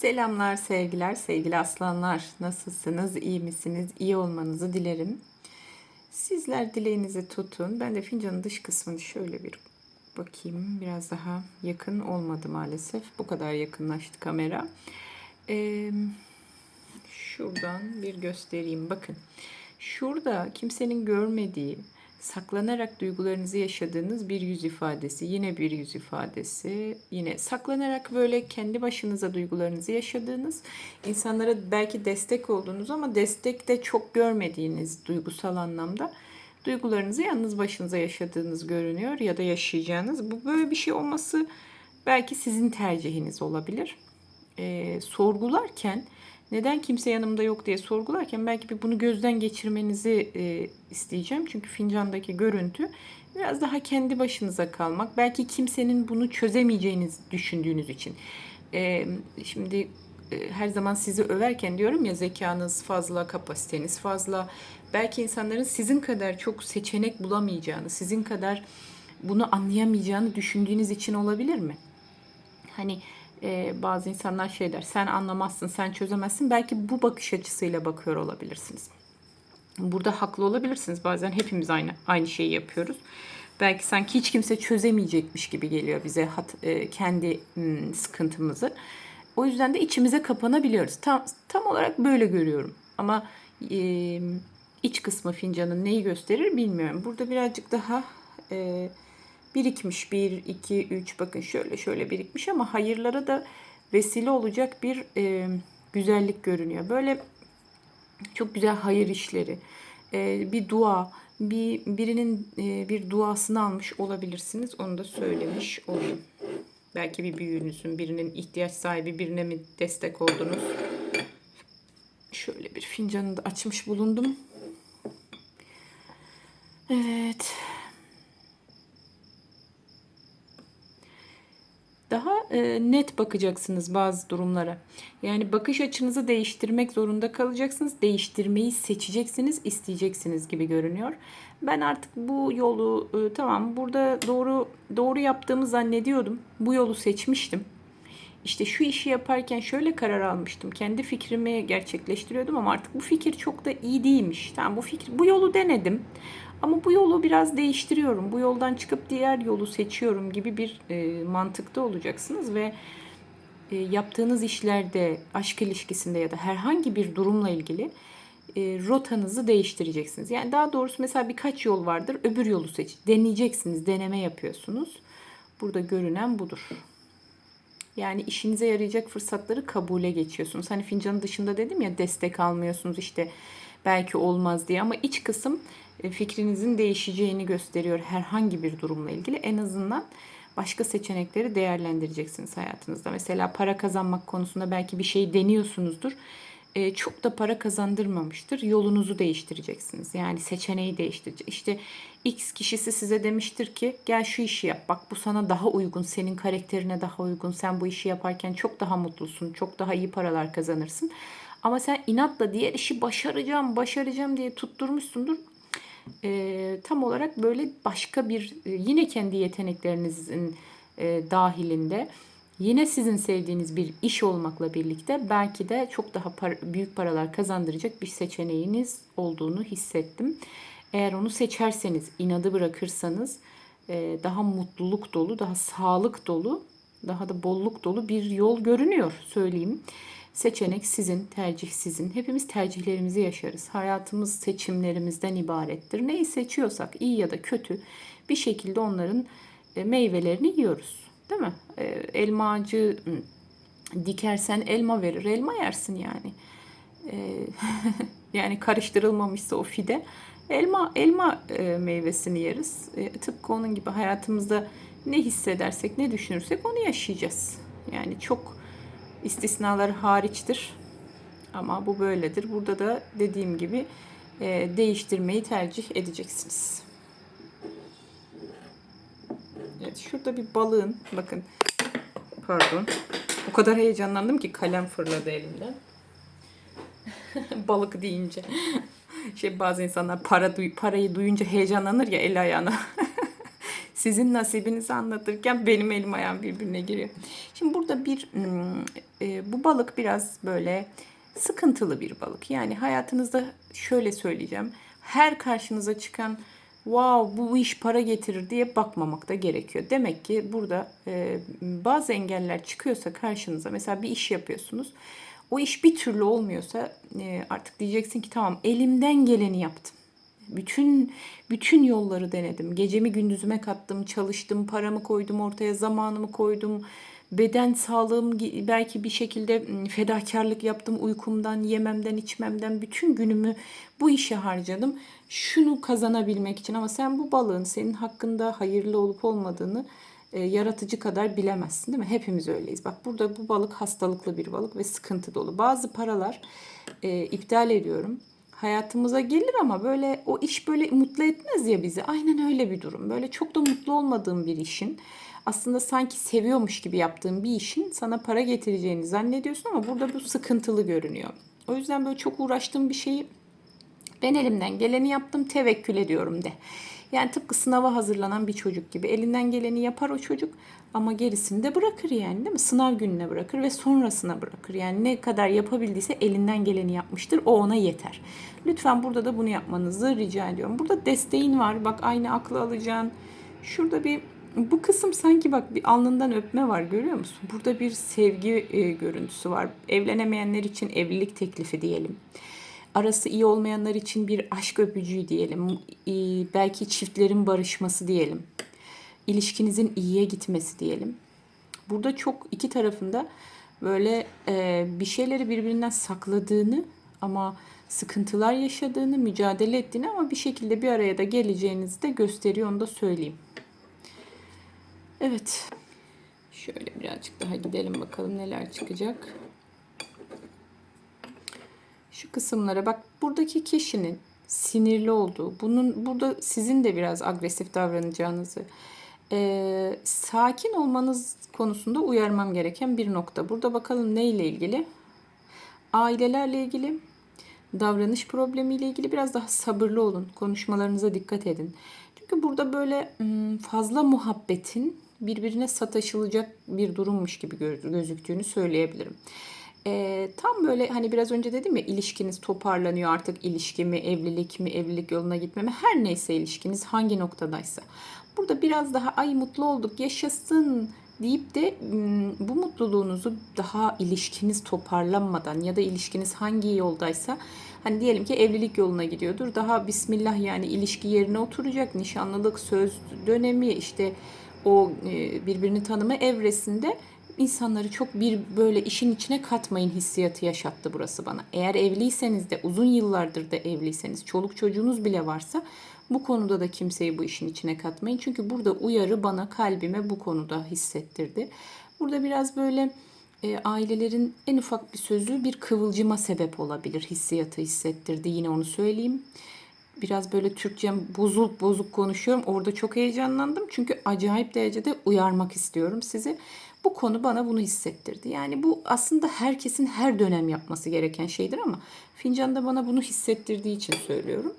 Selamlar, sevgiler, sevgili aslanlar. Nasılsınız, iyi misiniz? İyi olmanızı dilerim. Sizler dileğinizi tutun. Ben de fincanın dış kısmını şöyle bir bakayım. Biraz daha yakın olmadı maalesef. Bu kadar yakınlaştı kamera. Ee, şuradan bir göstereyim. Bakın. Şurada kimsenin görmediği, saklanarak duygularınızı yaşadığınız bir yüz ifadesi, yine bir yüz ifadesi, yine saklanarak böyle kendi başınıza duygularınızı yaşadığınız, insanlara belki destek olduğunuz ama destek de çok görmediğiniz duygusal anlamda duygularınızı yalnız başınıza yaşadığınız görünüyor ya da yaşayacağınız. Bu böyle bir şey olması belki sizin tercihiniz olabilir. Ee, sorgularken neden kimse yanımda yok diye sorgularken belki bir bunu gözden geçirmenizi e, isteyeceğim. Çünkü fincandaki görüntü biraz daha kendi başınıza kalmak. Belki kimsenin bunu çözemeyeceğiniz düşündüğünüz için. E, şimdi e, her zaman sizi överken diyorum ya zekanız fazla, kapasiteniz fazla. Belki insanların sizin kadar çok seçenek bulamayacağını, sizin kadar bunu anlayamayacağını düşündüğünüz için olabilir mi? Hani e, bazı insanlar şey der, sen anlamazsın, sen çözemezsin. Belki bu bakış açısıyla bakıyor olabilirsiniz. Burada haklı olabilirsiniz. Bazen hepimiz aynı aynı şeyi yapıyoruz. Belki sanki hiç kimse çözemeyecekmiş gibi geliyor bize hat, e, kendi m, sıkıntımızı. O yüzden de içimize kapanabiliyoruz. Tam tam olarak böyle görüyorum. Ama e, iç kısmı fincanın neyi gösterir bilmiyorum. Burada birazcık daha e, birikmiş. 1, 2, 3 bakın şöyle şöyle birikmiş ama hayırlara da vesile olacak bir e, güzellik görünüyor. Böyle çok güzel hayır işleri, e, bir dua, bir birinin e, bir duasını almış olabilirsiniz. Onu da söylemiş olayım. Belki bir büyüğünüzün, birinin ihtiyaç sahibi birine mi destek oldunuz? Şöyle bir fincanını da açmış bulundum. Evet. daha e, net bakacaksınız bazı durumlara. Yani bakış açınızı değiştirmek zorunda kalacaksınız. Değiştirmeyi seçeceksiniz, isteyeceksiniz gibi görünüyor. Ben artık bu yolu e, tamam burada doğru doğru yaptığımı zannediyordum. Bu yolu seçmiştim. İşte şu işi yaparken şöyle karar almıştım. Kendi fikrimi gerçekleştiriyordum ama artık bu fikir çok da iyi değilmiş. Tamam bu fikir bu yolu denedim. Ama bu yolu biraz değiştiriyorum. Bu yoldan çıkıp diğer yolu seçiyorum gibi bir e, mantıkta olacaksınız ve e, yaptığınız işlerde, aşk ilişkisinde ya da herhangi bir durumla ilgili e, rotanızı değiştireceksiniz. Yani daha doğrusu mesela birkaç yol vardır. Öbür yolu seç. Deneyeceksiniz. Deneme yapıyorsunuz. Burada görünen budur. Yani işinize yarayacak fırsatları kabule geçiyorsunuz. Hani fincanın dışında dedim ya destek almıyorsunuz işte belki olmaz diye ama iç kısım e, fikrinizin değişeceğini gösteriyor herhangi bir durumla ilgili. En azından başka seçenekleri değerlendireceksiniz hayatınızda. Mesela para kazanmak konusunda belki bir şey deniyorsunuzdur. E, çok da para kazandırmamıştır. Yolunuzu değiştireceksiniz. Yani seçeneği değiştirecek. İşte X kişisi size demiştir ki gel şu işi yap. Bak bu sana daha uygun. Senin karakterine daha uygun. Sen bu işi yaparken çok daha mutlusun. Çok daha iyi paralar kazanırsın. Ama sen inatla diğer işi başaracağım, başaracağım diye tutturmuşsundur e, tam olarak böyle başka bir e, yine kendi yeteneklerinizin e, dahilinde yine sizin sevdiğiniz bir iş olmakla birlikte belki de çok daha par- büyük paralar kazandıracak bir seçeneğiniz olduğunu hissettim. Eğer onu seçerseniz, inadı bırakırsanız e, daha mutluluk dolu, daha sağlık dolu, daha da bolluk dolu bir yol görünüyor söyleyeyim. Seçenek sizin, tercih sizin. Hepimiz tercihlerimizi yaşarız. Hayatımız seçimlerimizden ibarettir. Neyi seçiyorsak iyi ya da kötü bir şekilde onların e, meyvelerini yiyoruz. Değil mi? E, elma ağacı dikersen elma verir. Elma yersin yani. E, yani karıştırılmamışsa o fide elma elma meyvesini yeriz. Tıpkı onun gibi hayatımızda ne hissedersek, ne düşünürsek onu yaşayacağız. Yani çok istisnalar hariçtir. Ama bu böyledir. Burada da dediğim gibi e, değiştirmeyi tercih edeceksiniz. Evet, şurada bir balığın bakın pardon o kadar heyecanlandım ki kalem fırladı elimden. Balık deyince. şey bazı insanlar para duy parayı duyunca heyecanlanır ya el ayağına. Sizin nasibinizi anlatırken benim elim ayağım birbirine giriyor. Şimdi burada bir hmm, e, bu balık biraz böyle sıkıntılı bir balık. Yani hayatınızda şöyle söyleyeceğim. Her karşınıza çıkan wow bu iş para getirir diye bakmamak da gerekiyor. Demek ki burada e, bazı engeller çıkıyorsa karşınıza mesela bir iş yapıyorsunuz. O iş bir türlü olmuyorsa e, artık diyeceksin ki tamam elimden geleni yaptım. Bütün bütün yolları denedim. Gecemi gündüzüme kattım, çalıştım, paramı koydum ortaya, zamanımı koydum. Beden sağlığım belki bir şekilde fedakarlık yaptım uykumdan, yememden, içmemden bütün günümü bu işe harcadım. Şunu kazanabilmek için ama sen bu balığın senin hakkında hayırlı olup olmadığını e, yaratıcı kadar bilemezsin değil mi? Hepimiz öyleyiz. Bak burada bu balık hastalıklı bir balık ve sıkıntı dolu. Bazı paralar e, iptal ediyorum. Hayatımıza gelir ama böyle o iş böyle mutlu etmez ya bizi. Aynen öyle bir durum. Böyle çok da mutlu olmadığım bir işin aslında sanki seviyormuş gibi yaptığın bir işin sana para getireceğini zannediyorsun ama burada bu sıkıntılı görünüyor. O yüzden böyle çok uğraştığım bir şeyi ben elimden geleni yaptım tevekkül ediyorum de. Yani tıpkı sınava hazırlanan bir çocuk gibi elinden geleni yapar o çocuk ama gerisini de bırakır yani değil mi? Sınav gününe bırakır ve sonrasına bırakır. Yani ne kadar yapabildiyse elinden geleni yapmıştır. O ona yeter. Lütfen burada da bunu yapmanızı rica ediyorum. Burada desteğin var. Bak aynı aklı alacaksın. Şurada bir bu kısım sanki bak bir alnından öpme var görüyor musun? Burada bir sevgi e, görüntüsü var. Evlenemeyenler için evlilik teklifi diyelim arası iyi olmayanlar için bir aşk öpücüğü diyelim. Ee, Belki çiftlerin barışması diyelim. İlişkinizin iyiye gitmesi diyelim. Burada çok iki tarafında böyle e, bir şeyleri birbirinden sakladığını ama sıkıntılar yaşadığını, mücadele ettiğini ama bir şekilde bir araya da geleceğinizi de gösteriyor onu da söyleyeyim. Evet. Şöyle birazcık daha gidelim bakalım neler çıkacak. Şu kısımlara bak buradaki kişinin sinirli olduğu, bunun burada sizin de biraz agresif davranacağınızı, eee, sakin olmanız konusunda uyarmam gereken bir nokta. Burada bakalım ne ile ilgili? Ailelerle ilgili, davranış problemiyle ilgili biraz daha sabırlı olun. Konuşmalarınıza dikkat edin. Çünkü burada böyle fazla muhabbetin birbirine sataşılacak bir durummuş gibi gö- gözüktüğünü söyleyebilirim. Ee, tam böyle hani biraz önce dedim ya ilişkiniz toparlanıyor artık ilişki mi, evlilik mi, evlilik yoluna gitme mi her neyse ilişkiniz hangi noktadaysa. Burada biraz daha ay mutlu olduk yaşasın deyip de bu mutluluğunuzu daha ilişkiniz toparlanmadan ya da ilişkiniz hangi yoldaysa hani diyelim ki evlilik yoluna gidiyordur. Daha bismillah yani ilişki yerine oturacak. Nişanlılık, söz dönemi işte o e, birbirini tanıma evresinde insanları çok bir böyle işin içine katmayın hissiyatı yaşattı burası bana. Eğer evliyseniz de uzun yıllardır da evliyseniz, çoluk çocuğunuz bile varsa bu konuda da kimseyi bu işin içine katmayın. Çünkü burada uyarı bana kalbime bu konuda hissettirdi. Burada biraz böyle e, ailelerin en ufak bir sözü bir kıvılcıma sebep olabilir hissiyatı hissettirdi. Yine onu söyleyeyim. Biraz böyle Türkçem bozuk bozuk konuşuyorum. Orada çok heyecanlandım. Çünkü acayip derecede uyarmak istiyorum sizi. Bu konu bana bunu hissettirdi. Yani bu aslında herkesin her dönem yapması gereken şeydir ama fincanda bana bunu hissettirdiği için söylüyorum.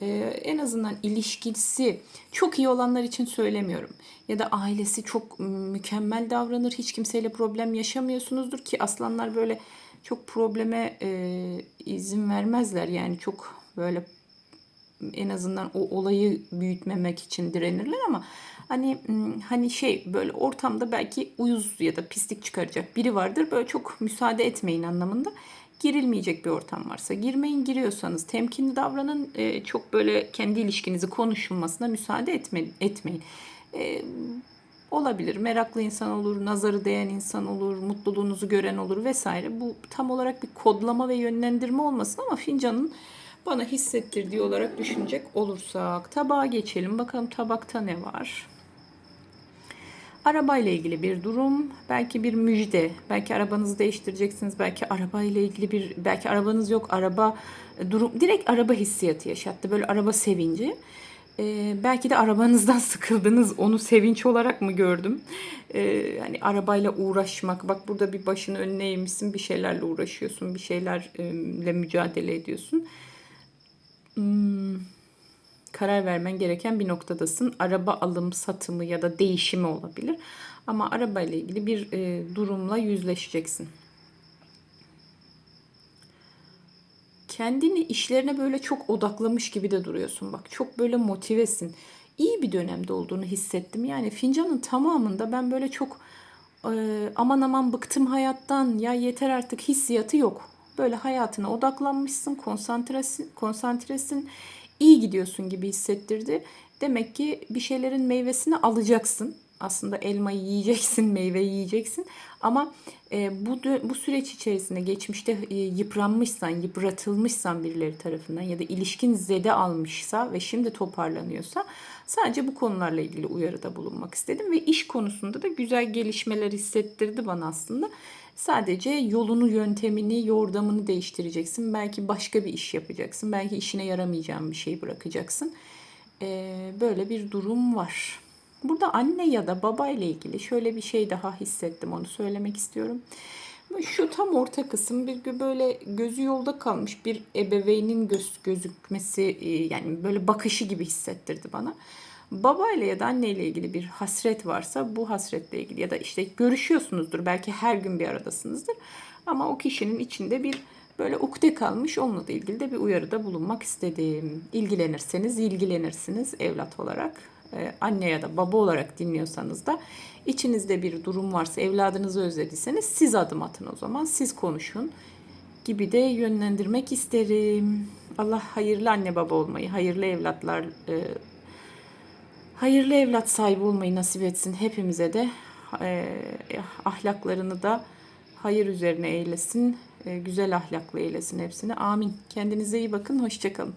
Ee, en azından ilişkisi çok iyi olanlar için söylemiyorum. Ya da ailesi çok mükemmel davranır, hiç kimseyle problem yaşamıyorsunuzdur ki aslanlar böyle çok probleme e, izin vermezler. Yani çok böyle en azından o olayı büyütmemek için direnirler ama hani m, hani şey böyle ortamda belki uyuz ya da pislik çıkaracak biri vardır. Böyle çok müsaade etmeyin anlamında. Girilmeyecek bir ortam varsa girmeyin. Giriyorsanız temkinli davranın. E, çok böyle kendi ilişkinizi konuşulmasına müsaade etme, etmeyin. E, olabilir. Meraklı insan olur, nazarı değen insan olur, mutluluğunuzu gören olur vesaire. Bu tam olarak bir kodlama ve yönlendirme olmasın ama fincanın bana hissettirdiği olarak düşünecek olursak tabağa geçelim. Bakalım tabakta ne var? Arabayla ilgili bir durum, belki bir müjde, belki arabanızı değiştireceksiniz, belki arabayla ilgili bir, belki arabanız yok, araba durum, direkt araba hissiyatı yaşattı, böyle araba sevinci. Ee, belki de arabanızdan sıkıldınız, onu sevinç olarak mı gördüm? Ee, hani arabayla uğraşmak, bak burada bir başını önüne eğmişsin, bir şeylerle uğraşıyorsun, bir şeylerle mücadele ediyorsun. Hmm, karar vermen gereken bir noktadasın. Araba alım satımı ya da değişimi olabilir. Ama araba ile ilgili bir e, durumla yüzleşeceksin. kendini işlerine böyle çok odaklamış gibi de duruyorsun. Bak çok böyle motivesin. İyi bir dönemde olduğunu hissettim. Yani fincanın tamamında ben böyle çok e, aman aman bıktım hayattan ya yeter artık hissiyatı yok. Böyle hayatına odaklanmışsın, konsantresin, konsantresin, iyi gidiyorsun gibi hissettirdi. Demek ki bir şeylerin meyvesini alacaksın. Aslında elmayı yiyeceksin, meyveyi yiyeceksin. Ama e, bu bu süreç içerisinde geçmişte e, yıpranmışsan, yıpratılmışsan birileri tarafından ya da ilişkin zede almışsa ve şimdi toparlanıyorsa sadece bu konularla ilgili uyarıda bulunmak istedim ve iş konusunda da güzel gelişmeler hissettirdi bana aslında. Sadece yolunu, yöntemini, yordamını değiştireceksin. Belki başka bir iş yapacaksın. Belki işine yaramayacağın bir şey bırakacaksın. Ee, böyle bir durum var. Burada anne ya da baba ile ilgili şöyle bir şey daha hissettim onu söylemek istiyorum. Şu tam orta kısım bir böyle gözü yolda kalmış bir ebeveynin göz, gözükmesi e, yani böyle bakışı gibi hissettirdi bana. Baba ile ya da anne ile ilgili bir hasret varsa bu hasretle ilgili ya da işte görüşüyorsunuzdur belki her gün bir aradasınızdır. Ama o kişinin içinde bir böyle ukde kalmış onunla da ilgili de bir uyarıda bulunmak istedim. İlgilenirseniz ilgilenirsiniz evlat olarak e, anne ya da baba olarak dinliyorsanız da içinizde bir durum varsa evladınızı özlediyseniz siz adım atın o zaman siz konuşun gibi de yönlendirmek isterim. Allah hayırlı anne baba olmayı, hayırlı evlatlar, e, hayırlı evlat sahibi olmayı nasip etsin hepimize de e, ahlaklarını da hayır üzerine eylesin, e, güzel ahlaklı eylesin hepsini. Amin. Kendinize iyi bakın, hoşçakalın.